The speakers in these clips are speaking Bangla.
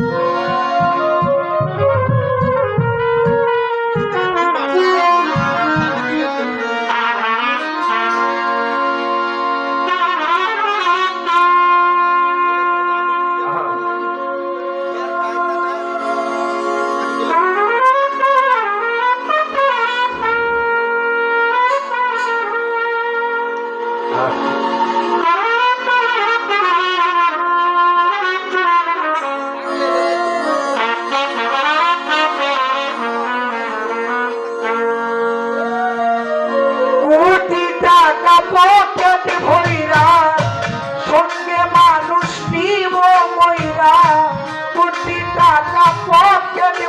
কোটি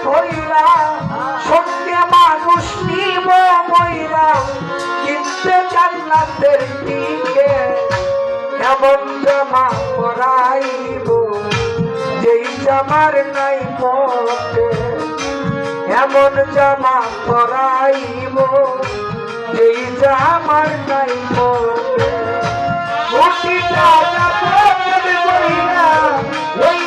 পকেট ভইরা সঙ্গে মানুষ নিব মইরা, কিনতে জান্নাতের দিকে এমন জামা পরাইব। যেই জামার নাই পথে, এমন জামা পরাইব। যেই জামার নাই পথে টাকা পকেট ওই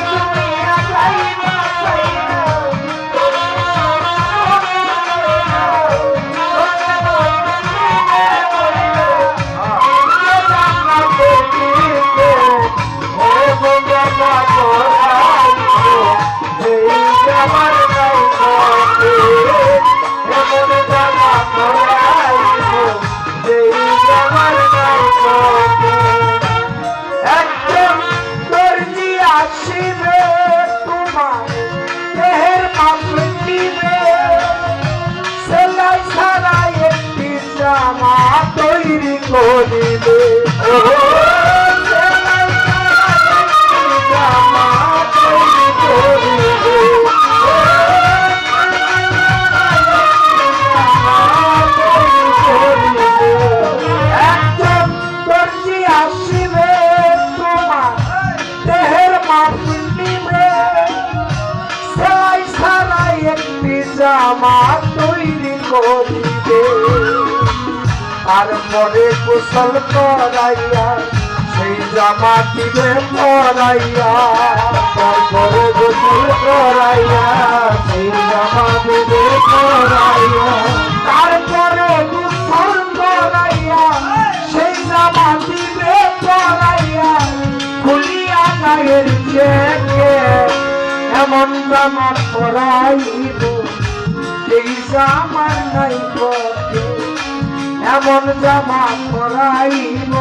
জামা তৈরি করিবে। আর পরে কুশল করাইয়া, সেই জামা দিবে পরাইয়া তারপরে গোসল করাইয়া, সেই জামা দিবে পরাইয়া। তারপরে গোসল করাইয়া, সেই জামা দিবে পরাইয়া। খুলিয়া গায়ের চেকে, এমন জামা পরাইব। এই জামান নাই পথে এমন জামা পরাইব।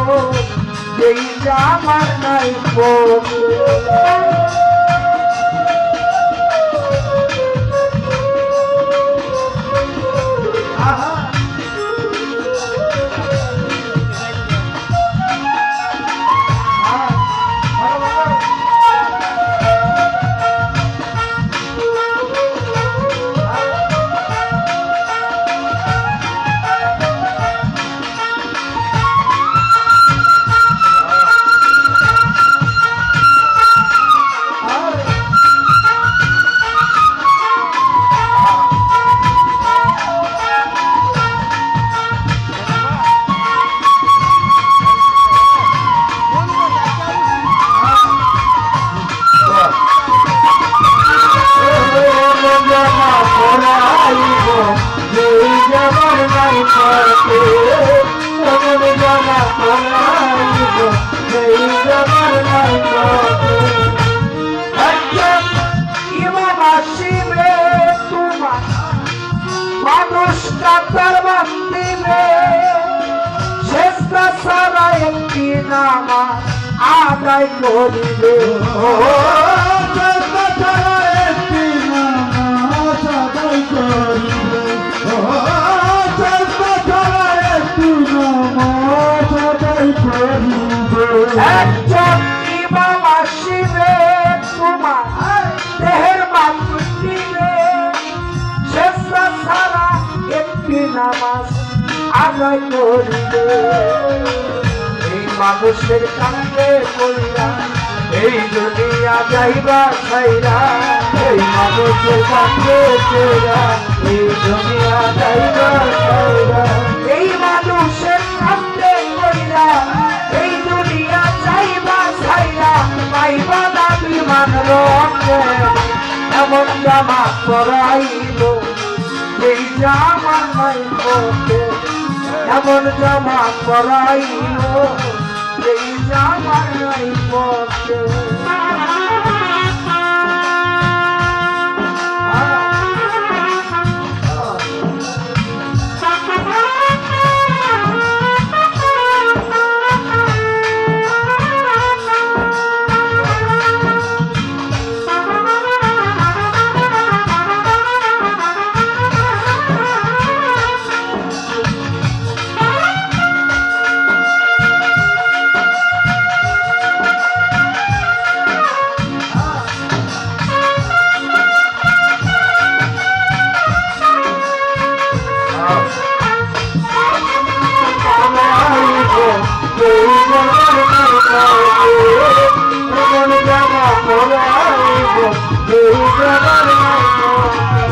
এই জামান নাই পথে। মানুষ কাতার বান্দিবে শেষটা সারা একটি নামা আদায় করিবে। সারা নামাজ আদায় করিবে। এই মানুষের কান্দে কইরা, এই দুনিয়া যাইবা ছাইরা, এই মানুষের কান্দে কইরা, এই দুনিয়া যাইবা ছাইরা। এই মানুষের কান্দে কইরা, এই দুনিয়া যাইবা ছাইরা, পাইবা না বিমান রঙে জামা পরাইব এই জামা নাই এমন জামা পরাইব এই জামা নাই পথে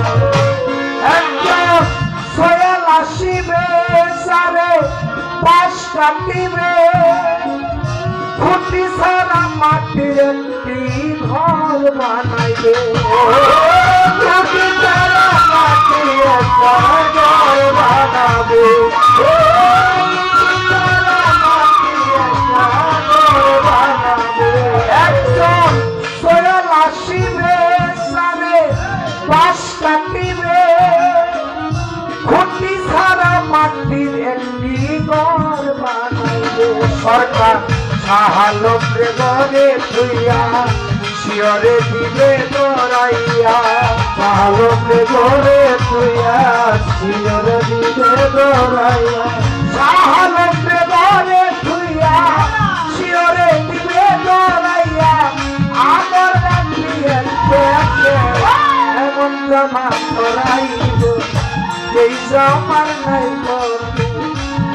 কাটিবে। খুঁটি সারা মাটির একটি ঘর বানাইবে। সরকার সাহালো প্রেমরে তুইয়া শিয়রে দিবে দরাইয়া সাহালো প্রেমরে তুইয়া শিয়রে দিবে দরাইয়া সাহালো প্রেমরে তুইয়া শিয়রে দিবে দরাইয়া আমার রাখলি এমন জামা করাইব যেই জামার নাই পরতে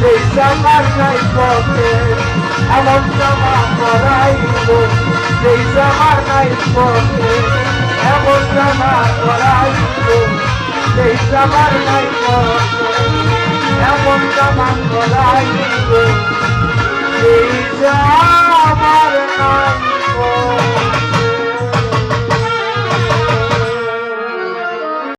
জামার নাই পথে এমন জামা পরাইব সেই জামার নাই পথে এমন জামা পরাইব সেই জামার নাই পথে এমন জামা পরাইব সেই জামার নাই পথে